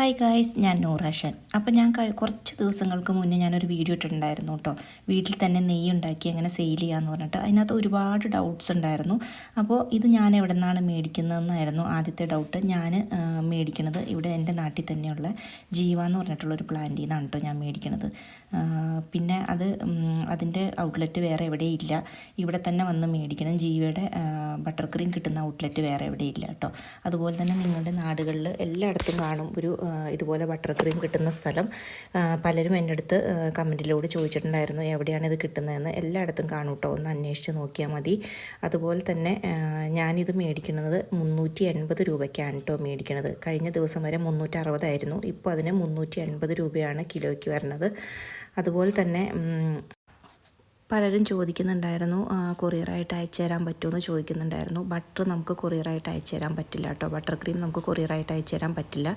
Hi guys ഞാൻ നൂറാഷൻ അപ്പോൾ ഞാൻ കുറച്ച് ദിവസങ്ങൾക്ക് മുന്നേ ഞാനൊരു വീഡിയോ ഇട്ടിട്ടുണ്ടായിരുന്നു കേട്ടോ വീട്ടിൽ തന്നെ നെയ്യ് ഉണ്ടാക്കി എങ്ങനെ സെയിൽ ചെയ്യാമെന്ന് പറഞ്ഞിട്ട് അതിനകത്ത് ഒരുപാട് ഡൗട്ട്സ് ഉണ്ടായിരുന്നു. അപ്പോൾ ഇത് ഞാൻ എവിടെ നിന്നാണ് മേടിക്കുന്നതെന്നായിരുന്നു ആദ്യത്തെ ഡൗട്ട് ഞാൻ മേടിക്കണത് ഇവിടെ എന്റെ നാട്ടിൽ തന്നെയുള്ള ജീവ എന്ന് പറഞ്ഞിട്ടുള്ളൊരു പ്ലാന്റിൽ നിന്നാണ് കേട്ടോ ഞാൻ മേടിക്കണത്. പിന്നെ അത് അതിന്റെ ഔട്ട്ലെറ്റ് വേറെ എവിടെയില്ല ഇവിടെ തന്നെ വന്ന് മേടിക്കണം. ജീവയുടെ ബട്ടർ ക്രീം കിട്ടുന്ന ഔട്ട്ലെറ്റ് വേറെ എവിടെയില്ല കേട്ടോ അതുപോലെ തന്നെ നിങ്ങളുടെ നാടുകളിൽ എല്ലായിടത്തും കാണും ഒരു ഇതുപോലെ ബട്ടർ ക്രീം കിട്ടുന്ന സ്ഥലം പലരും എന്റെ അടുത്ത് കമന്റിലൂടെ ചോദിച്ചിട്ടുണ്ടായിരുന്നു എവിടെയാണ് ഇത് കിട്ടുന്നതെന്ന്. എല്ലായിടത്തും കാണും കേട്ടോ ഒന്ന് അന്വേഷിച്ച് നോക്കിയാൽ മതി. അതുപോലെ തന്നെ ഞാനിത് മേടിക്കുന്നത് മുന്നൂറ്റി എൺപത് രൂപയ്ക്കാണ് കേട്ടോ മേടിക്കുന്നത് കഴിഞ്ഞ ദിവസം വരെ മുന്നൂറ്റി അറുപതായിരുന്നു ഇപ്പോൾ അതിന് മുന്നൂറ്റി എൺപത് രൂപയാണ് കിലോയ്ക്ക് വരുന്നത് അതുപോലെ തന്നെ പലരും ചോദിക്കുന്നുണ്ടായിരുന്നു കൊറിയറായിട്ട് അയച്ചു തരാൻ പറ്റുമോ എന്ന് ചോദിക്കുന്നുണ്ടായിരുന്നു. ബട്ടർ നമുക്ക് കൊറിയറായിട്ട് അയച്ചു തരാൻ പറ്റില്ല കേട്ടോ. ബട്ടർ ക്രീം നമുക്ക് കൊറിയറായിട്ട് അയച്ചു തരാൻ പറ്റില്ല.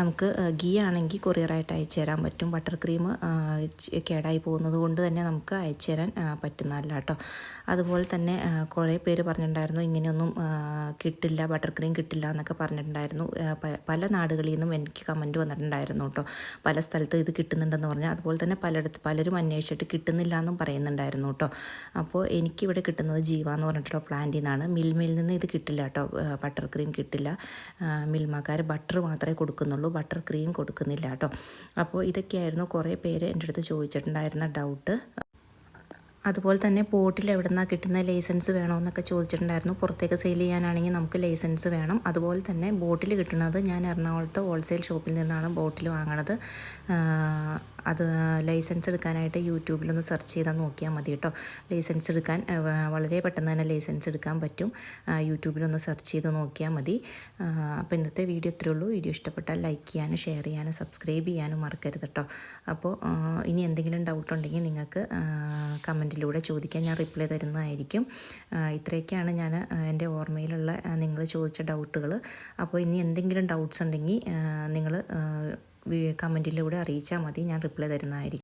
നമുക്ക് ഗീ ആണെങ്കിൽ കൊറിയറായിട്ട് അയച്ചു തരാൻ പറ്റും. ബട്ടർ ക്രീം കേടായി പോകുന്നത് കൊണ്ട് തന്നെ നമുക്ക് അയച്ചു തരാൻ പറ്റുന്നതല്ല കേട്ടോ. അതുപോലെ തന്നെ കുറേ പേര് പറഞ്ഞിട്ടുണ്ടായിരുന്നു ഇങ്ങനെയൊന്നും കിട്ടില്ല ബട്ടർ ക്രീം കിട്ടില്ല എന്നൊക്കെ പറഞ്ഞിട്ടുണ്ടായിരുന്നു. പല നാടുകളിൽ നിന്നും എനിക്ക് കമന്റ് വന്നിട്ടുണ്ടായിരുന്നു കേട്ടോ. പല സ്ഥലത്ത് ഇത് കിട്ടുന്നുണ്ടെന്ന് പറഞ്ഞാൽ അതുപോലെ തന്നെ പലയിടത്ത് പലരും അന്വേഷിച്ചിട്ട് കിട്ടുന്നില്ല എന്നും പറയുന്നുണ്ടായിരുന്നു. കേട്ടോ. അപ്പോൾ എനിക്കിവിടെ കിട്ടുന്നത് ജീവ എന്ന് പറഞ്ഞിട്ടുള്ള പ്ലാന്റിൽ നിന്നാണ് മിൽമയിൽ നിന്ന് ഇത് കിട്ടില്ല കേട്ടോ. ബട്ടർ ക്രീം കിട്ടില്ല. മിൽമാക്കാർ ബട്ടർ മാത്രമേ കൊടുക്കുന്നുള്ളൂ. ബട്ടർ ക്രീം കൊടുക്കുന്നില്ല കേട്ടോ. അപ്പോൾ ഇതൊക്കെയായിരുന്നു കുറേ പേര് എന്റെ അടുത്ത് ചോദിച്ചിട്ടുണ്ടായിരുന്ന ഡൗട്ട് അതുപോലെ തന്നെ പോട്ടിൽ എവിടെ നിന്നാണ് കിട്ടുന്ന ലൈസൻസ് വേണമെന്നൊക്കെ ചോദിച്ചിട്ടുണ്ടായിരുന്നു. പുറത്തേക്ക് സെയിൽ ചെയ്യാനാണെങ്കിൽ നമുക്ക് ലൈസൻസ് വേണം. അതുപോലെ തന്നെ ബോട്ടിൽ കിട്ടുന്നത് ഞാൻ എറണാകുളത്ത് ഹോൾസെയിൽ ഷോപ്പിൽ നിന്നാണ് ബോട്ടിൽ വാങ്ങണത്. അത് ലൈസൻസ് എടുക്കാനായിട്ട് യൂട്യൂബിലൊന്ന് സെർച്ച് ചെയ്താൽ നോക്കിയാൽ മതി കേട്ടോ. ലൈസൻസ് എടുക്കാൻ വളരെ പെട്ടെന്ന് തന്നെ ലൈസൻസ് എടുക്കാൻ പറ്റും. യൂട്യൂബിലൊന്ന് സെർച്ച് ചെയ്ത് നോക്കിയാൽ മതി. അപ്പോൾ ഇന്നത്തെ വീഡിയോ ഇത്രയേ ഉള്ളൂ. വീഡിയോ ഇഷ്ടപ്പെട്ടാൽ ലൈക്ക് ചെയ്യാനും ഷെയർ ചെയ്യാനും സബ്സ്ക്രൈബ് ചെയ്യാനും മറക്കരുത് കേട്ടോ. അപ്പോൾ ഇനി എന്തെങ്കിലും ഡൗട്ട് ഉണ്ടെങ്കിൽ നിങ്ങൾക്ക് കമന്റിലൂടെ ചോദിക്കാൻ ഞാൻ റിപ്ലൈ തരുന്നതായിരിക്കും. ഇത്രയൊക്കെയാണ് ഞാൻ എന്റെ ഓർമ്മയിലുള്ള നിങ്ങൾ ചോദിച്ച ഡൗട്ടുകൾ അപ്പോൾ ഇനി എന്തെങ്കിലും ഡൗട്ട്സ് ഉണ്ടെങ്കിൽ നിങ്ങൾ കമന്റിലൂടെ അറിയിച്ചാൽ മതി. ഞാൻ റിപ്ലൈ തരുന്നതായിരിക്കും.